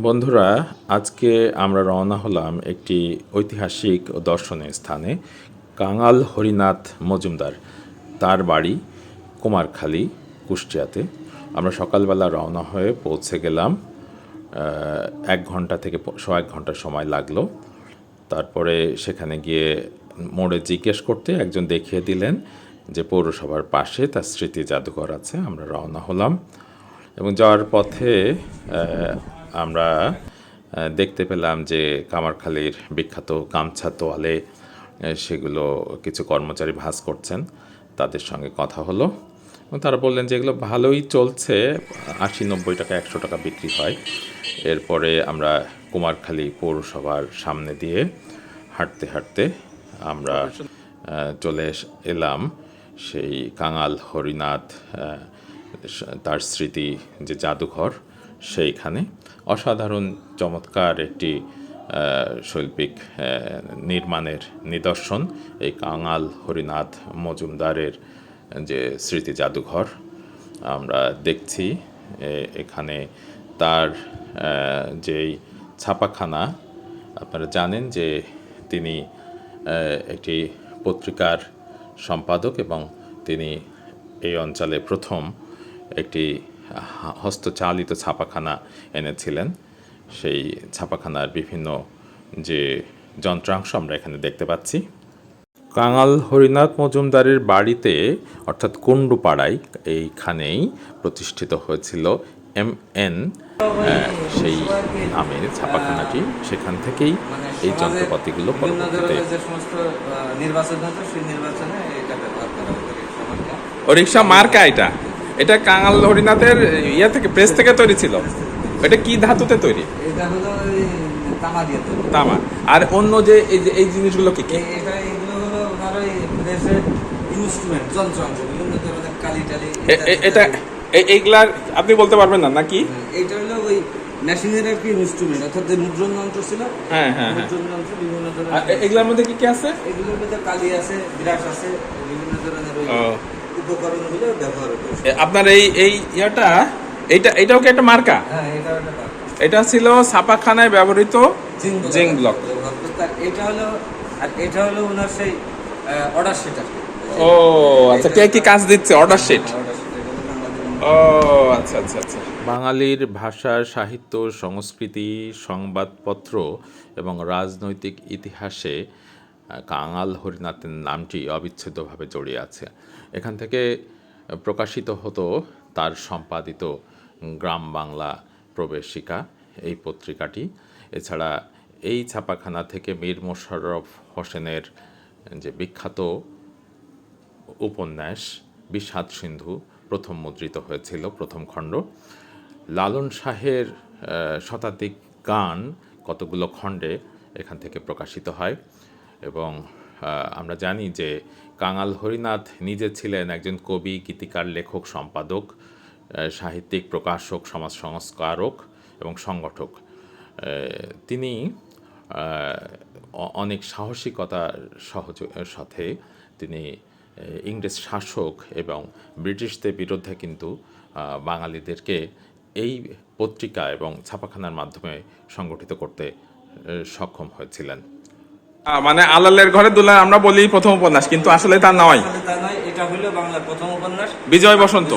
বন্ধুরা, আজকে আমরা রওনা হলাম একটি ঐতিহাসিক ও দর্শনীয় স্থানে, কাঙাল হরিনাথ মজুমদার। তার বাড়ি কুমারখালী, কুষ্টিয়াতে। আমরা সকালবেলা রওনা হয়ে পৌঁছে গেলাম এক ঘণ্টা থেকে প- এক ঘণ্টা সময় লাগল। তারপরে সেখানে গিয়ে মোড়ে জিজ্ঞেস করতে একজন দেখিয়ে দিলেন যে পৌরসভার পাশে তার স্মৃতি জাদুঘর আছে। আমরা রওনা হলাম এবং যাওয়ার পথে আমরা দেখতে পেলাম যে কামারখালীর বিখ্যাত গামছা তোয়ালে সেগুলো কিছু কর্মচারী ভাঁজ করছেন। তাদের সঙ্গে কথা হলো। তারা বললেন যে এগুলো ভালোই চলছে, আশি নব্বই টাকা, একশো টাকা বিক্রি হয়। এরপরে আমরা কুমারখালী পৌরসভার সামনে দিয়ে হাঁটতে হাঁটতে আমরা চলে এলাম সেই কাঙাল হরিনাথ তার স্মৃতি যে জাদুঘর। সেইখানে। অসাধারণ, চমৎকার একটি শৈল্পিক নির্মাণের নিদর্শন। এই কাঙাল হরিনাথ মজুমদারের যে স্মৃতি জাদুঘর, আমরা দেখছি এখানে তার যেই ছাপাখানা, আপনারা জানেন যে তিনি একটি পত্রিকার সম্পাদক এবং তিনি এই অঞ্চলে প্রথম একটি হস্তচালিত ছাপাখানা এনেছিলেন। সেই ছাপাখানার বিভিন্ন যে যন্ত্রাংশ আমরা এখানে দেখতে পাচ্ছি। কাঙাল হরিনাথ মজুমদারের বাড়িতে অর্থাৎ কুণ্ডুপাড়ায় এইখানেই প্রতিষ্ঠিত হয়েছিল এম এন সেই নামের ছাপাখানাটি। সেখান থেকেই এই যন্ত্রপাতিগুলো পরবর্তীতে আহ, নির্বাচন সেই। ও রিক্সা মার্কা এটা? এটা কাঙাল হরিনাথের ইয়ে থেকে প্রেস থেকে তৈরি ছিল। এটা কি ধাতুতে তৈরি? এটা হলো তামা দিয়ে তৈরি। তামা। আর অন্য যে এই যে এই জিনিসগুলো কি কি? এটা এগুলো হলো ওনার ওই ইনস্ট্রুমেন্ট কালি টালি এটা এইগুলার আপনি বলতে পারবেন না নাকি এটা হলো ওই মেশিনের একটি ইনস্ট্রুমেন্ট অর্থাৎ যে মুদ্রণ যন্ত্র ছিল হ্যাঁ হ্যাঁ হ্যাঁ। মুদ্রণ যন্ত্র বিভিন্ন ধরনের এগুলার মধ্যে কি কি আছে? এগুলোর মধ্যে কালি আছে বিরাট আছে বিভিন্ন ধরনের। উপকরণগুলো ব্যবহার হতো আপনার এই এই ইয়াটা এইটা এটাও কি একটা মার্কা? হ্যাঁ এটা একটা এটা ছিল ছাপাখানায় ব্যবহৃত জিঙ্ক ব্লক। এটা হলো আর এটা হলো ওনার সেই অর্ডার শিট ও আচ্ছা কে কি কাজ দিচ্ছে? অর্ডার শিট হলো বাংলাদেশের ও আচ্ছা আচ্ছা আচ্ছা। বাঙালির ভাষা সাহিত্য সংস্কৃতি সংবাদপত্র এবং রাজনৈতিক ইতিহাসে কাঙাল হরিনাথের নামটি অবিচ্ছেদ্যভাবে জড়িয়ে আছে। এখান থেকে প্রকাশিত হতো তার সম্পাদিত গ্রাম বাংলা প্রবেশিকা, এই পত্রিকাটি। এছাড়া এই ছাপাখানা থেকে মীর মোশাররফ হোসেনের যে বিখ্যাত উপন্যাস, বিষাদ সিন্ধু প্রথম মুদ্রিত হয়েছিল, প্রথম খণ্ড। লালন শাহের শতাধিক গান কতগুলো খণ্ডে এখান থেকে প্রকাশিত হয়। এবং আমরা জানি যে কাঙাল হরিনাথ নিজে ছিলেন একজন কবি, গীতিকার, লেখক, সম্পাদক সাহিত্যিক, প্রকাশক, সমাজ সংস্কারক এবং সংগঠক। তিনি অনেক সাহসিকতার সহজ সাথে তিনি ইংরেজ শাসক এবং ব্রিটিশদের বিরুদ্ধে কিন্তু বাঙালিদেরকে এই পত্রিকা এবং ছাপাখানার মাধ্যমে সংগঠিত করতে সক্ষম হয়েছিলেন। মানে আলালের ঘরে দুলা আমরা বলি প্রথম উপন্যাস কিন্তু আসলে তা নয়। আসলে তা নয়, এটা হলো বাংলার প্রথম উপন্যাস। বিজয় বসন্ত।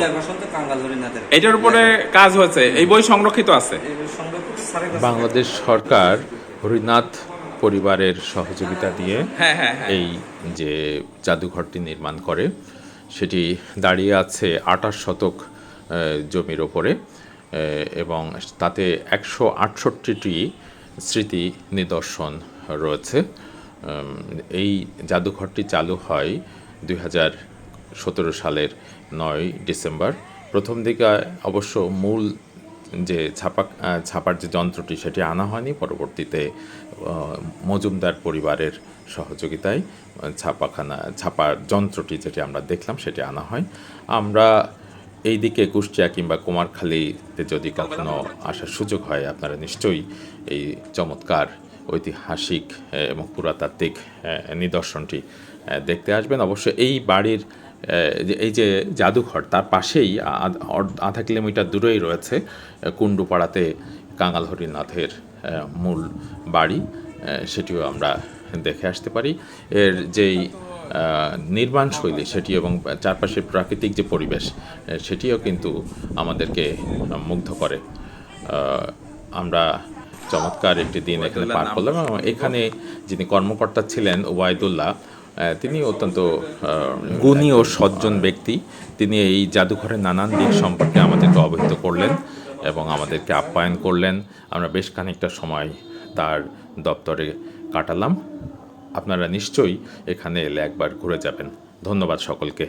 এটার উপরে কাজ হয়েছে এই বই সংরক্ষিত আছে। বাংলাদেশ সরকার হরিনাথ পরিবারের সহযোগিতা দিয়ে হ্যাঁ হ্যাঁ হ্যাঁ। এই যে জাদুঘরটি নির্মাণ করে সেটি দাঁড়িয়ে আছে আঠাশ শতক জমির ওপরে এবং তাতে একশো আটষট্টিটি স্মৃতি নিদর্শন রয়েছে। এই জাদুঘরটি চালু হয় দুই হাজার সতেরো সালের নয় ডিসেম্বর। প্রথম দিকে অবশ্য মূল যে ছাপা ছাপার যে যন্ত্রটি সেটি আনা হয়নি পরবর্তীতে মজুমদার পরিবারের সহযোগিতায় ছাপাখানা ছাপার যন্ত্রটি যেটি আমরা দেখলাম সেটি আনা হয়। আমরা এই দিকে কুষ্টিয়া কিংবা কুমারখালীতে যদি কখনো আসার সুযোগ হয় আপনারা নিশ্চয়ই এই চমৎকার ঐতিহাসিক এবং পুরাতাত্ত্বিক নিদর্শনটি দেখতে আসবেন। অবশ্য এই বাড়ির এই যে জাদুঘর, তার পাশেই আধা কিলোমিটার দূরেই রয়েছে কুণ্ডুপাড়াতে কাঙাল হরিনাথের মূল বাড়ি সেটিও আমরা দেখে আসতে পারি। এর যেই নির্মাণ শৈলী, সেটি এবং চারপাশের প্রাকৃতিক যে পরিবেশ সেটিও কিন্তু আমাদেরকে মুগ্ধ করে। আমরা চমৎকার একটি দিন এখানে পার করলাম এবং এখানে যিনি কর্মকর্তা ছিলেন ওয়াইদুল্লাহ আহ, তিনি অত্যন্ত গুণী ও সজ্জন ব্যক্তি। তিনি এই জাদুঘরের নানান দিক সম্পর্কে আমাদেরকে অবহিত করলেন এবং আমাদেরকে আপ্যায়ন করলেন। আমরা বেশ খানিকটা সময় তার দপ্তরে কাটালাম। আপনারা নিশ্চয়ই এখানে এলে একবার ঘুরে যাবেন। ধন্যবাদ সকলকে।